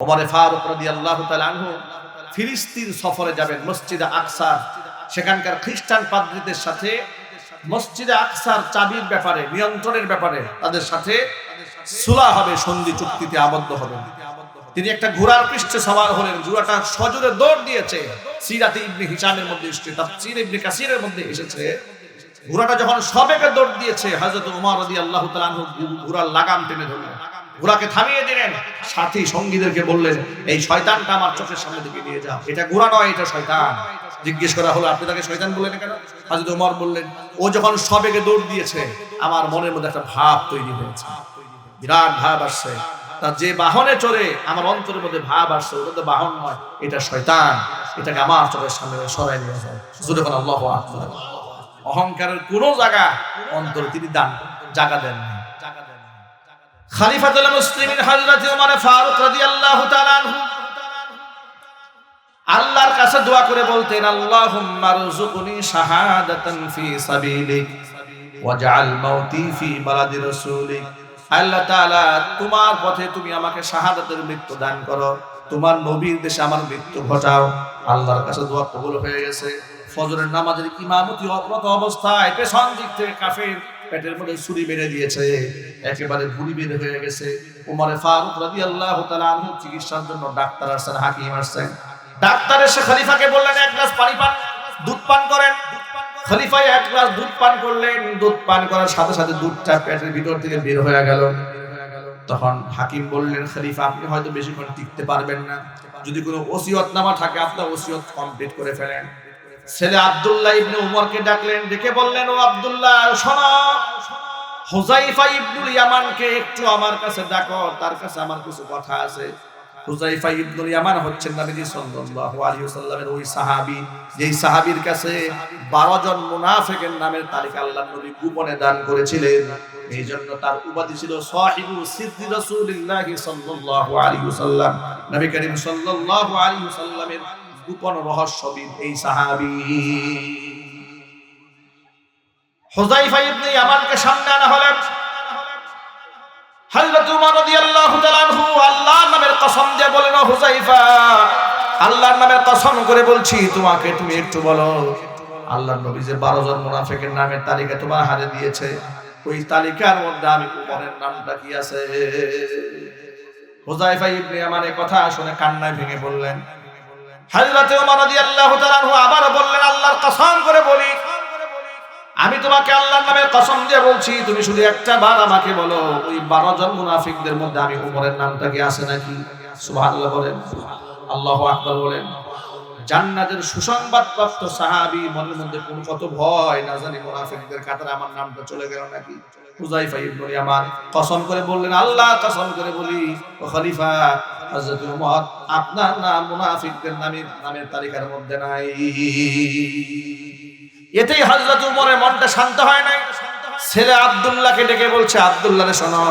ওমরে ফারুক রাদিয়াল্লাহু তাআলা আনহু ফিলিস্তিন সফরে যাবেন মসজিদে আকসার সেখানকার খ্রিস্টান পাদ্রীদের সাথে মসজিদে আকসার চাবির ব্যাপারে, নিয়ন্ত্রণের ব্যাপারে তাদের সাথে সুলা হবে, সন্ধি চুক্তিতে আবদ্ধ হবেন। তিনি একটা ঘোড়ার পৃষ্ঠে সবার হলেন, ঘোড়াটা সজোরে দৌড় দিয়েছে। সিরাতে ইবনে হিসামের মধ্যে এসেছে, তাফসীর ইবনে কাসিরের মধ্যে এসেছে। ঘোড়াটা যখন সবেগে দৌড় দিয়েছে, হযরত ওমর রাদিয়াল্লাহু তাআলা ঘোড়ার লাগাম টেনে ধরলেন। ঘোড়াকে থামিয়ে দিলেন। সাথী সঙ্গীদেরকে বললেন, এই শয়তানটা আমার চোখের সামনে দিকে নিয়ে যাও। এটা ঘোড়া নয়, এটা শয়তান। জিজ্ঞেস করা হলো, আপনি তাকে শয়তান বললেন কেন? হযরত ওমর বললেন, ও যখন সবেগে দৌড় দিয়েছে, আমার মনের মধ্যে একটা ভাব তৈরি হয়েছে। বিরাট ভাব আসছে। তার যে বাহনে চড়ে আমার অন্তরের মধ্যে ভাব আসছে, ওটা তো বাহন নয়, এটা শয়তান। এটাকে আমার চোখের সামনে সরাই নিয়ে যায় বলেন আল্লাহু অহংকারের কোন জায়গা অন্তরে তিনি দান জায়গা দেন না খালিফাতুল মুসলিমিন হযরত ওমর ফারুক রাদিয়াল্লাহু তাআলা আল্লাহর কাছে দোয়া করে বলতেন, আল্লাহুম্মা রযুকনি শাহাদাতান ফি সাবিলিক ওয়াজআল মাউতি ফি বালাদি রাসূলিক। আল্লাহ তাআলা, তোমার পথে তুমি আমাকে শাহাদাতের মৃত্যু দান করো। তোমার নবীর দেশে আমার মৃত্যু ঘটাও। আল্লাহর কাছে দোয়া কবুল হয়ে গেছে। ফজরের নামাজের ইমামতি অবস্থায় পেছন দিক থেকে কাফের পেটের মধ্যে ছুরি বেড়ে দিয়েছে, একেবারে ভুড়ি বেড়ে হয়ে গেছে। উমরে ফারুক রাদিয়াল্লাহু তাআলা আনহু চিকিৎসার জন্য ডাক্তার আসছেন, হাকিম আসছেন। ডাক্তার এসে খলিফাকে বললেন, এক গ্লাস পানি পান, দুধ পান করেন। খলিফা এক গ্লাস দুধ পান করলেন। দুধ পান করার সাথে সাথে দুধটা পেটের ভিতর থেকে বের হয়ে গেল। তখন হাকিম বললেন, খলিফা, আপনি হয়তো বেশিক্ষণ টিকতে পারবেন না। যদি কোনো ওসিয়ত নামা থাকে, আপনার ওসিয়ত কমপ্লিট করে ফেলেন। ছেলে আব্দুল্লাহ ইবনে উমরকে ডাকলেন, ডেকে বললেন, ও আব্দুল্লাহ, শোনো হুজাইফা ইবনুল ইয়ামানকে একটু আমার কাছে ডাকো, তার কাছে আমার কিছু কথা আছে। হুজাইফা ইবনুল ইয়ামান হচ্ছেন নবীজি সাল্লাল্লাহু আলাইহি ওয়াসাল্লামের ওই সাহাবী, যেই সাহাবীর কাছে 12 জন মুনাফিকের নামের তালিকা আল্লাহর নবী গোপনে দান করেছিলেন। এই জন্য তার উপাধি ছিল সাহিবু সিদ্দি রাসূলুল্লাহ সাল্লাল্লাহু আলাইহি ওয়াসাল্লাম। নবী করিম সাল্লাল্লাহু আলাইহি ওয়াসাল্লামের গোপন রহস্যবিদ এই সাহাবী। ইবনে ইয়ামানকে সামনে আনা হলেন। হযরত উমর রাদিয়াল্লাহু তাআলা আনহু আল্লাহর নামের কসম দিয়ে বলেন, ও হুজাইফা আল্লাহর কসম করে বলছি, তোমাকে তুমি একটু বলো, আল্লাহর নবী যে 12 জন মুনাফিকের নামের তালিকা তোমার হাতে দিয়েছে, ওই তালিকার মধ্যে আমি উমরের নামটা কি আছে? হুজাইফা ইবনে ইয়ামান কথা শুনে কান্নায় ভেঙে বললেন হযরত ওমর রাদিয়াল্লাহু তাআলা আবার বললেন, আল্লাহর কসম করে বলি, আমি তোমাকে আল্লাহর নামে কসম দিয়ে বলছি, তুমি শুধু একটা বার আমাকে বলো, ওই বারো জন মুনাফিকদের মধ্যে আমি উমরের নামটা কি আছে নাকি? সুবহানাল্লাহ বলেন, আল্লাহু আকবার বলেন, জান্নাতের সুসংবাদ প্রাপ্ত সাহাবী মনের মধ্যে কোন কত ভয়, না জানি মুনাফিকদের কাতারে আমার নামটা চলে গেল নাকি? হুজাইফা ইবনে ইয়ামান কসম করে বললেন, আল্লাহ কসম করে বলি, ও খলিফা হযরত ওমর আপনার নাম মুনাফিকদের নামের নামের তালিকার মধ্যে নাই। এতেই হযরত উমরের মনটা শান্ত হয় নাই। ছেলে আব্দুল্লাহকে ডেকে বলছে আব্দুল্লাহ শোনো,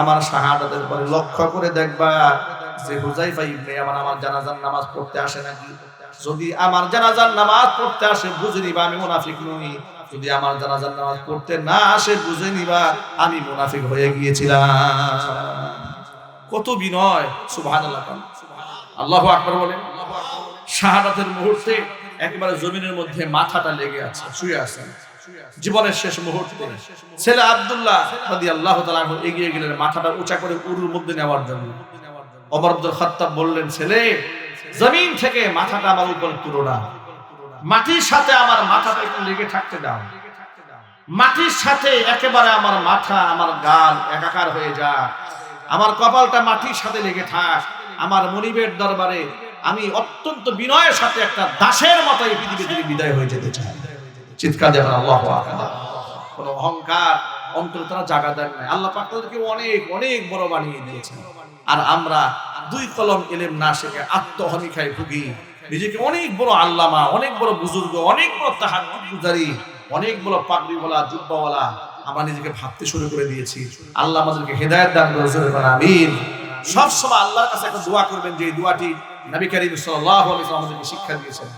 আমার শাহাদাতের পরে লক্ষ্য করে দেখবা যে হুজাইফা ইবনে আমার আমার জানাজার নামাজ পড়তে আসে নাকি। যদি আমার জানাজার নামাজ পড়তে আসে, বুঝে নিবা আমি মুনাফিক নই। যদি আমার জানাজার নামাজ পড়তে না আসে, বুঝে নিবা আমি মুনাফিক হয়ে গিয়েছিলাম। কত বিনয়, সুবহানাল্লাহ আল্লাহু আকবার বলেন। শাহাদাতের মুহূর্তে একেবারে জমিনের মধ্যে মাথাটা লেগে আছে, শুয়ে আছে। জীবনের শেষ মুহূর্তে ছেলে আব্দুল্লাহ আনহু এগিয়ে গেলেন মাথাটা উঁচা করে উরুর মধ্যে নেওয়ার জন্য। ওমর আব্দুল খাত্তাব বললেন, ছেলে, জমিন থেকে মাথাটা আমার উপর তুলো না। মাটির সাথে আমার মাথাটা একটু লেগে থাকতে দাও। মাটির সাথে একেবারে আমার মাথা, আমার গাল একাকার হয়ে যা আমার কপালটা মাটির সাথে লেগে থাক। আমার মনিবের দরবারে আমি অত্যন্ত বিনয়ের সাথে একটা দাসের মতো এই পৃথিবী থেকে বিদায় হয়ে যেতে চাই। চিৎকার দেবেন আল্লাহ কোন অহংকার অন্তর তারা জায়গা দেন নাই। আল্লাহ পাক তাদেরকে অনেক অনেক বড় বানিয়ে দিয়েছেন। আর আমরা দুই কলম এলেম না শিখে আত্মহমিকায় ভুগি। নিজেকে অনেক বড় আল্লামা অনেক বড় বুজুর্গ অনেক বড় তাহার অনেক বড় পাগড়িওয়ালা জুব্বাওয়ালা আমরা নিজেকে ভাবতে শুরু করে দিয়েছি। আল্লাহ আমাদেরকে হেদায়ত দান করে আমিন। সব সময় আল্লাহর কাছে একটা দোয়া করবেন, যে দোয়াটি নবী করিম সাল্লাল্লাহু আলাইহি আমাদেরকে শিক্ষা দিয়েছেন।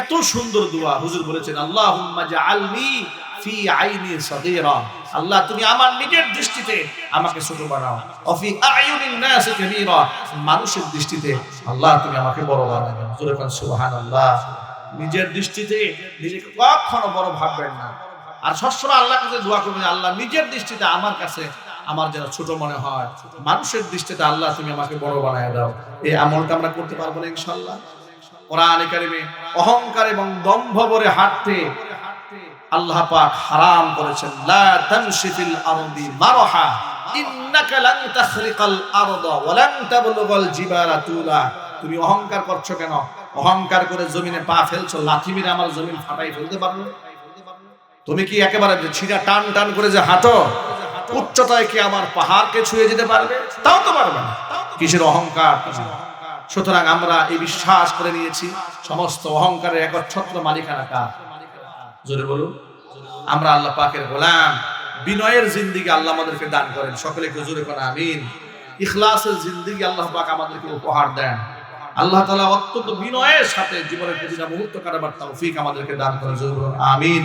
এত সুন্দর দোয়া হুজুর বলেছেন, আল্লাহুম্মা জাআলনি ফি আইনি সাগীরা। আল্লাহ, তুমি আমার নিজের দৃষ্টিতে আমাকে ছোট বানাও। অফি আয়ুনিন নাস কাবীরা। মানুষের দৃষ্টিতে আল্লাহ, তুমি আমাকে বড় বানাও জোরে কোন সুবহানাল্লাহ। নিজের দৃষ্টিতে নিজেকে কখনো বড় ভাববেন না। আর সবসময় আল্লাহর কাছে দোয়া করবেন, আল্লাহ, নিজের দৃষ্টিতে আমার কাছে আমার যেন ছোট মনে হয়। মানুষের দৃষ্টিতে আল্লাহ, তুমি আমাকে বড় বানায় দাও। এই আমলটা আমরা করতে পারব না ইনশাল্লাহ কোরআনে অহংকার এবং দম্ভ ভরে হাঁটতে আল্লাহ পাক হারাম করেছেন। লা তামশি ফিল আরদি মারহা, ইন্নাকা লান তাখরিকাল আরদা তুমি অহংকার করছ কেন? অহংকার করে জমিনে পা ফেলছো, লাথি মেরে আমার জমিন ফাটাই ফেলতে পারবে তুমি কি একেবারে ছিঁড়া টান টান করে যে হাঁটো, উচ্চতায় কি আমার পাহাড়কে ছুঁয়ে যেতে পারবে? তাও তো পারবে না। কিসের অহংকার? সুতরাং আমরা এই বিশ্বাস করে নিয়েছি, সমস্ত অহংকারের একচ্ছত্র মালিকানা কার? জোরে বলুন। আমরা আল্লাহ পাকের গোলাম, বিনয়ের জিন্দিগি আল্লাহ আমাদেরকে দান করেন। সকলে জোরে করেন আমিন। ইখলাসের জিন্দিগি আল্লাহ পাক আমাদেরকে উপহার দেন। আল্লাহ তাআলা অত্যন্ত বিনয়ের সাথে জীবনের প্রতিটা মুহূর্ত কাটাবার তৌফিক আমাদেরকে দান করেন। জোরে আমিন।